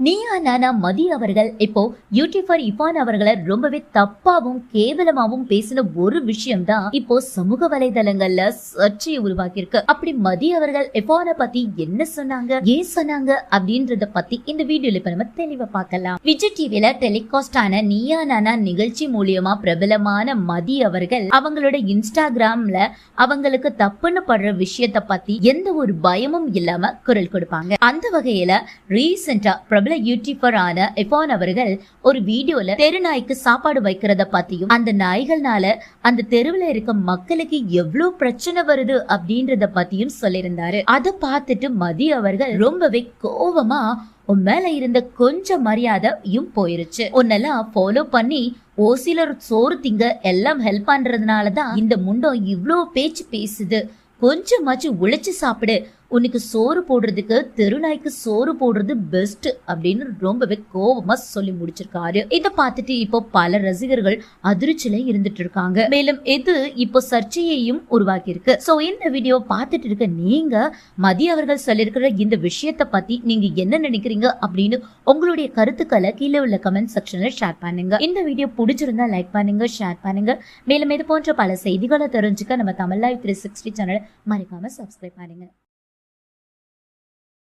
நீயா நானா மதி அவர்கள். இப்போ யூடியூபர் இஃபான் அவர்களை ரொம்பவே தப்பாவும் கேவலமாவும் பேசின ஒரு விஷயம் தான் இப்போ சமூக வலைதளங்கள்ல சர்ச்சையை உருவாக்கியிருக்கு. அப்படி மதி அவர்கள் இஃபானை பத்தி என்ன சொன்னாங்க? ஏன் சொன்னாங்க? அப்படின்றத பத்தி இந்த வீடியோல இப்ப நம்ம தெளிவா பார்க்கலாம். விஜய் டிவில டெலிகாஸ்ட் ஆன நீயா நானா நிகழ்ச்சி மூலியமா பிரபலமான மதி அவர்கள் அவங்களோட இன்ஸ்டாகிராம்ல அவங்களுக்கு தப்புன்னு படுற விஷயத்த பத்தி எந்த ஒரு பயமும் இல்லாம குரல் கொடுப்பாங்க. அந்த வகையில ரீசெண்டா பிரபல யூடியூபர் ஆன எஃபான் அவர்கள் ஒரு வீடியோல தெரு நாய்க்கு சாப்பாடு வைக்கிறத பத்தியும் அந்த நாய்கள்னால அந்த தெருவுல இருக்க மக்களுக்கு எவ்வளவு பிரச்சனை வருது அப்படின்றத பத்தியும் சொல்லியிருந்தாரு. அதை பார்த்துட்டு மதி அவர்கள் ரொம்பவே கோவமா உன் மேல இருந்த கொஞ்சம் மரியாதையும் போயிருச்சு. உன்னெல்லாம் ஃபாலோ பண்ணி ஓசிலர் சோறு திங்க எல்லாம் ஹெல்ப் பண்றதுனாலதான் இந்த முண்டம் இவ்ளோ பேச்சு பேசுது. கொஞ்சமாச்சு உழைச்சு சாப்பிடு. உனக்கு சோறு போடுறதுக்கு தெருநாய்க்கு சோறு போடுறது பெஸ்ட் அப்படின்னு ரொம்பவே கோபமா சொல்லி முடிச்சிருக்காரு. இதை பார்த்துட்டு இப்போ பல ரசிகர்கள் அதிர்ச்சியில இருந்துட்டு இருக்காங்க. மேலும் இது இப்போ சர்ச்சையையும் உருவாக்கி இருக்கு சோ இந்த வீடியோ பார்த்துட்டு இருக்க நீங்க மதிய அவர்கள் சொல்லியிருக்கிற இந்த விஷயத்தை பத்தி நீங்க என்ன நினைக்கிறீங்க அப்படின்னு உங்களுடைய கருத்துக்களை கீழே உள்ள கமெண்ட் செக்ஷன்ல ஷேர் பண்ணுங்க. இந்த வீடியோ பிடிச்சிருந்தா லைக் பண்ணுங்க ஷேர் பண்ணுங்க. மேலும் இது போன்ற பல செய்திகளை தெரிஞ்சுக்க நம்ம தமிழ் லைவ் த்ரீ சிக்ஸ்டி சேனலை மறக்காம சப்ஸ்கிரைப் பண்ணுங்க.